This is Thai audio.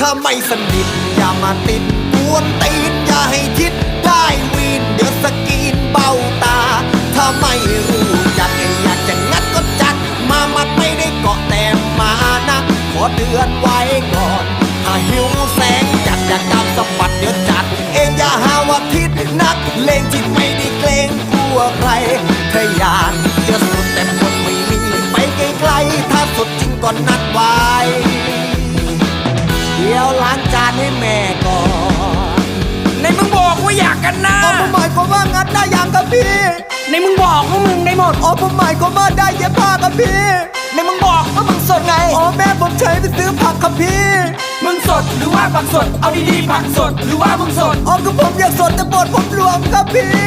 ถ้าไม่สนิทอย่ามาติดกวนตีนอย่าให้คิดได้วีนเดี๋ยวสกรีนเบ้าตา ถ้าไม่รู้จักไอ้อยากจะงัดก็จัด มามัดไม่ได้เกาะแต่มานะขอเตือนไว้ก่อน ถ้าหิวแสงจัดอยากตามสะบัดเดี๋ยวจัด เองอย่าหาว่าทิดนักเลงที่ไม่ได้เกรงกลัวใครถ้าอยากจะสุดแต่คนไม่มีไปไกลๆถ้าสุดจริงก็นัดไว้เดี๋ยวล้างจานให้แม่ก่อน ในมึงบอกว่าอยากกันนะอ๋อผมหมายความว่างัดได้ยังครับพี่ ในมึงบอกว่ามึงได้หมดอ๋อผมหมายความว่าได้เย็บผ้าครับพี่ ในมึงบอกว่ามึงสดไง อ๋อแม่ผมใช้ไปซื้อผักครับพี่ มึงสดหรือว่าผักสด เอาดีๆผักสดหรือว่ามึงสด อ๋อก็ผมอยากสดแต่บทผมรวมครับพี่